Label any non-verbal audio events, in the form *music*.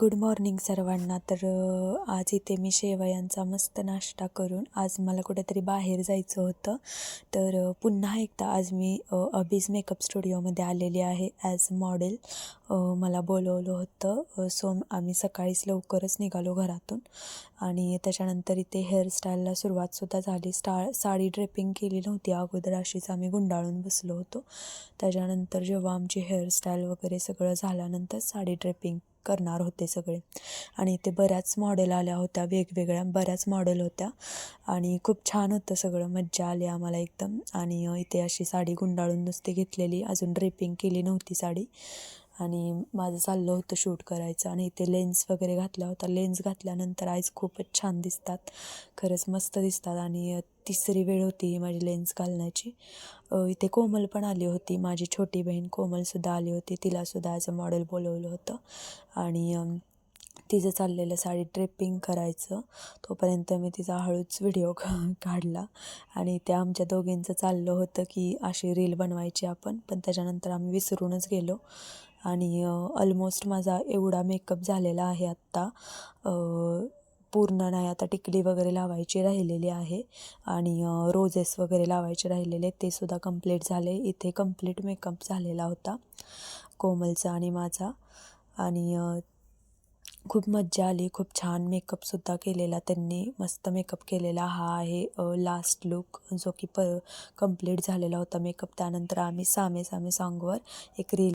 Good morning सर्वांना. तर आज इथे मी शेवयांचा मस्त नाश्ता करून आज मला कुठेतरी बाहेर जायचं होतं. तर पुन्हा एकदा आज मी अबीज मेकअप स्टुडिओमध्ये आलेली आहे ॲज मॉडेल मला बोलवलं होतं. सो आम्ही सकाळीच लवकरच निघालो घरातून. आणि त्याच्यानंतर इथे हेअरस्टाईलला सुरुवातसुद्धा झाली. स्टा साडी ड्रेपिंग केली नव्हती. अगोदर अशीच आम्ही गुंडाळून बसलो होतो. त्याच्यानंतर जेव्हा आमची हेअरस्टाईल वगैरे सगळं झाल्यानंतर साडी ड्रेपिंग करणार होते सगळे. आणि इथे बऱ्याच मॉडेल आल्या होत्या वेगवेगळ्या बऱ्याच मॉडेल होत्या. आणि खूप छान होतं सगळं. मज्जा आली आम्हाला एकदम. आणि इथे अशी साडी गुंडाळून नुसती घेतलेली. अजून ड्रेपिंग केली नव्हती साडी. आणि माझं चाललं होतं शूट करायचं आणि इथे लेन्स वगैरे घातला होता. लेन्स घातल्यानंतर आईज खूपच छान दिसतात. खरंच मस्त दिसतात आणि तिसरी वेळ होती ही माझी लेन्स घालण्याची. इथे कोमल पण आली होती. माझी छोटी बहीण कोमलसुद्धा आली होती. तिलासुद्धा ॲज अ मॉडेल बोलवलं होतं. आणि तिचं चाललेलं साडी ड्रेपिंग करायचं. तोपर्यंत मी तिचा हळूच व्हिडिओ *laughs* काढला. आणि त्या आमच्या दोघींचं चाललं होतं की अशी रील बनवायची आपण. पण त्याच्यानंतर आम्ही विसरूनच गेलो. आणि ऑलमोस्ट माझा एवढा मेकअप झालेला आहे आत्ता. पूर्ण नाही आता टिकली वगैरे लावायची राहिलेली आहे. आणि रोजेस वगैरे लावायचे राहिलेले ते सुद्धा कंप्लीट झाले. इथे कंप्लीट मेकअप झालेला होता कोमलचा आणि माझा. आणि खूप मज्जा आली खूप छान मेकअपसुद्धा केलेला त्यांनी मस्त मेकअप केलेला हा आहे लास्ट लुक जो की प कंप्लीट झालेला होता मेकअप त्यानंतर आम्ही सामे सामे सॉंगवर एक रील